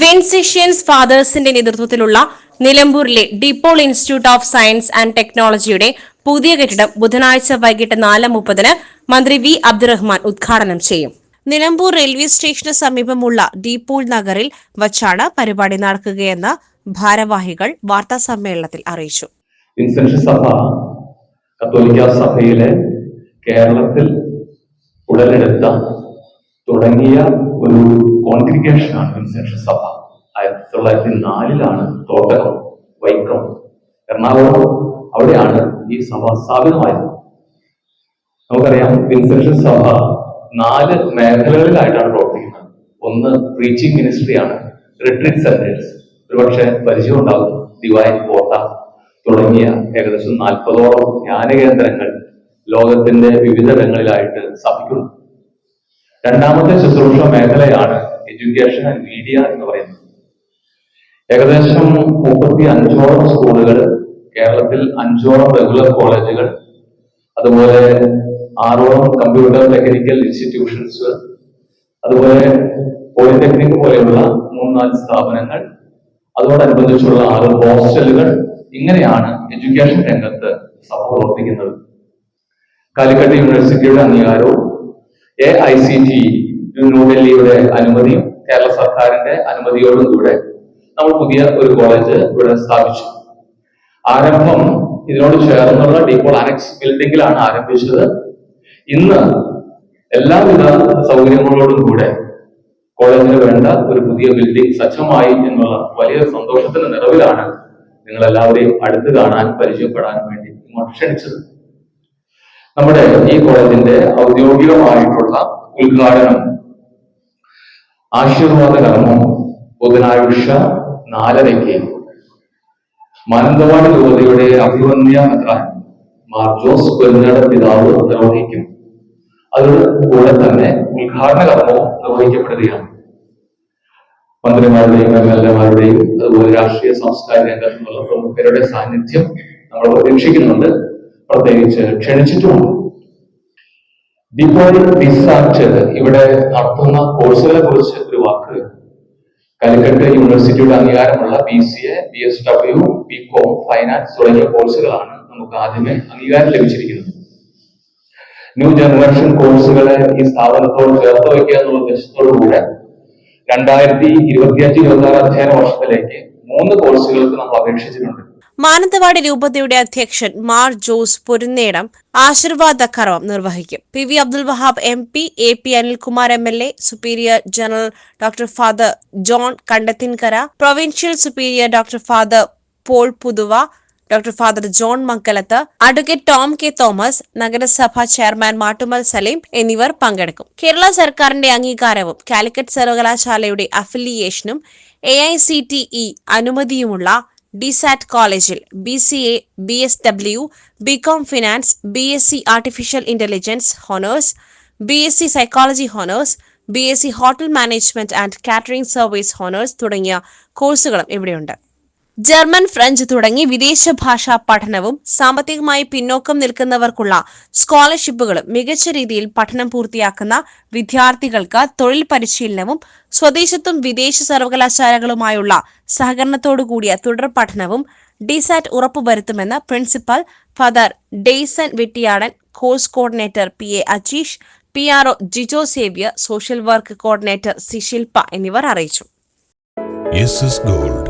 വിൻസിഷ്യൻസ് ഫാദേഴ്സിന്റെ നേതൃത്വത്തിലുള്ള നിലമ്പൂരിലെ DePaul institute of science and ടെക്നോളജിയുടെ പുതിയ കെട്ടിടം ബുധനാഴ്ച വൈകിട്ട് നാല് മുപ്പതിന് മന്ത്രി വി അബ്ദുറഹ്മാൻ ഉദ്ഘാടനം ചെയ്യും. നിലമ്പൂർ റെയിൽവേ സ്റ്റേഷന് സമീപമുള്ള ഡിപ്പോൾ നഗറിൽ വച്ചാണ് പരിപാടി നടക്കുകയെന്ന് ഭാരവാഹികൾ വാർത്താ സമ്മേളനത്തിൽ അറിയിച്ചു സഭ സഭയിലെ കേരളത്തിൽ ഉടലെടുത്ത തുടങ്ങിയ ഒരു കോൺഗ്രിഗേഷനാണ് വിൻസെൻഷൻ സഭ. ആയിരത്തി തൊള്ളായിരത്തി നാലിലാണ് തോട്ടകം വൈക്കം എറണാകുളം അവിടെയാണ് ഈ സഭ സ്ഥാപിതമായത്. നമുക്കറിയാം വിൻസെൻഷൻ സഭ നാല് മേഖലകളിലായിട്ടാണ് പ്രവർത്തിക്കുന്നത്. ഒന്ന് പ്രീച്ചിങ് മിനിസ്ട്രിയാണ് റിട്രീറ്റ് സെന്റേഴ്സ് ഒരുപക്ഷെ പരിചയം ഉണ്ടാകും ദിവാൻ കോട്ട തുടങ്ങിയ ഏകദേശം നാൽപ്പതോളം ധ്യാനകേന്ദ്രങ്ങൾ ലോകത്തിന്റെ വിവിധയിടങ്ങളിലായിട്ട് സ്ഥാപിക്കുന്നു. രണ്ടാമത്തെ ശുശ്രൂഷ മേഖലയാണ് എഡ്യൂക്കേഷൻ ആൻഡ് മീഡിയ എന്ന് പറയുന്നത്. ഏകദേശം മുപ്പത്തി അഞ്ചോളം സ്കൂളുകൾ കേരളത്തിൽ അഞ്ചോളം റെഗുലർ കോളേജുകൾ അതുപോലെ ആറോളം കമ്പ്യൂട്ടർ ടെക്നിക്കൽ ഇൻസ്റ്റിറ്റ്യൂഷൻസ് അതുപോലെ പോളിടെക്നിക് പോലെയുള്ള മൂന്നാൽ സ്ഥാപനങ്ങൾ അതോടനുബന്ധിച്ചുള്ള ആറ് ഹോസ്റ്റലുകൾ ഇങ്ങനെയാണ് എഡ്യൂക്കേഷൻ രംഗത്ത് സഭ പ്രവർത്തിക്കുന്നത്. കാലിക്കട്ട് യൂണിവേഴ്സിറ്റിയുടെ അംഗീകാരവും എ ഐ സി ടി ന്യൂഡൽഹിയുടെ അനുമതിയും കേരള സർക്കാരിന്റെ അനുമതിയോടും കൂടെ നമ്മൾ പുതിയ ഒരു കോളേജ് ഇവിടെ സ്ഥാപിച്ചു. ആരംഭം ഇതിനോട് ചേർന്നുള്ള ഡീപ്പോൾ അനക്സ് ബിൽഡിംഗിലാണ് ആരംഭിച്ചത്. ഇന്ന് എല്ലാവിധ സൗകര്യങ്ങളോടും കൂടെ കോളേജിന് വേണ്ട ഒരു പുതിയ ബിൽഡിംഗ് സജ്ജമായി എന്നുള്ള വലിയ സന്തോഷത്തിന്റെ നിറവിലാണ് നിങ്ങൾ എല്ലാവരെയും അടുത്ത് കാണാൻ പരിചയപ്പെടാൻ വേണ്ടി ഇങ്ങോട്ട് ക്ഷണിച്ചത്. നമ്മുടെ ഈ കോളേജിന്റെ ഔദ്യോഗികമായിട്ടുള്ള ഉദ്ഘാടനം ആശീർവാദ കർമ്മം ബുധനാഴ്ച നാലരയ്ക്ക് മാനന്തവാടി യുവതിയുടെ അഭിവന്യ മാർ ജോസ് കൊല്ലയുടെ പിതാവ് നിർവഹിക്കും. അതിനോട് കൂടെ തന്നെ ഉദ്ഘാടന കർമ്മവും നിർവഹിക്കപ്പെടുകയാണ്. മന്ത്രിമാരുടെയും എം എൽ എമാരുടെയും അതുപോലെ രാഷ്ട്രീയ സാംസ്കാരിക രംഗത്തുള്ള പ്രമുഖരുടെ സാന്നിധ്യം നമ്മൾ പ്രതീക്ഷിക്കുന്നുണ്ട്. പ്രത്യേകിച്ച് ക്ഷണിച്ചിട്ടുമുണ്ട്. ഡിപ്പോൾ ഡിസാക്ട് ഇവിടെ നടത്തുന്ന കോഴ്സുകളെ കുറിച്ച് ഒരു വാക്ക് കാലിക്കറ്റ് യൂണിവേഴ്സിറ്റിയുടെ അംഗീകാരമുള്ള B C A B S W B com finance തുടങ്ങിയ കോഴ്സുകളാണ് നമുക്ക് ആദ്യമേ അംഗീകാരം ലഭിച്ചിരിക്കുന്നത്. ന്യൂ ജനറേഷൻ കോഴ്സുകളെ ഈ സ്ഥാപനത്തോട് ചേർത്ത് വയ്ക്കുക എന്നുള്ള ഉദ്ദേശത്തോടുകൂടെ രണ്ടായിരത്തി ഇരുപത്തിയഞ്ച് ഇരുപത്തി ആറ് അധ്യയന വർഷത്തിലേക്ക് മൂന്ന് കോഴ്സുകൾക്ക് നമ്മൾ അപേക്ഷിച്ചിട്ടുണ്ട്. മാനന്തവാടി രൂപതയുടെ അധ്യക്ഷൻ മാർ ജോസ് പൊരുന്നേടം ആശീർവാദ കർമ്മം നിർവഹിക്കും. P V Abdul Wahab M P A P Anilkumar M L A superior general doctor father John Kandathinkara provincial superior doctor father Paul Puthuva doctor father John Mangalath advocate Tom K Thomas നഗരസഭാ chairman Mattummal Saleem എന്നിവർ പങ്കെടുക്കും. കേരള സർക്കാരിന്റെ അംഗീകാരവും Calicut സർവകലാശാലയുടെ അഫിലിയേഷനും A I C T E അനുമതിയുമുള്ള ഡിസാറ്റ് കോളേജിൽ B C A B S W B com finance B S C artificial intelligence honours B S C psychology honours B S C hotel management and catering service honours തുടങ്ങിയ കോഴ്സുകളും ഇവിടെയുണ്ട്. German French തുടങ്ങി വിദേശ ഭാഷാ പഠനവും സാമ്പത്തികമായി പിന്നോക്കം നിൽക്കുന്നവർക്കുള്ള സ്കോളർഷിപ്പുകളും മികച്ച രീതിയിൽ പഠനം പൂർത്തിയാക്കുന്ന വിദ്യാർത്ഥികൾക്ക് തൊഴിൽ പരിശീലനവും സ്വദേശത്തും വിദേശ സർവകലാശാലകളുമായുള്ള സഹകരണത്തോടുകൂടിയ തുടർ പഠനവും ഡിസാറ്റ് ഉറപ്പുവരുത്തുമെന്ന് principal father Dayson Vettiyadan course coordinator P A Ajeesh P R O Jijo Xavier social work coordinator C Shilpa എന്നിവർ അറിയിച്ചു. Gold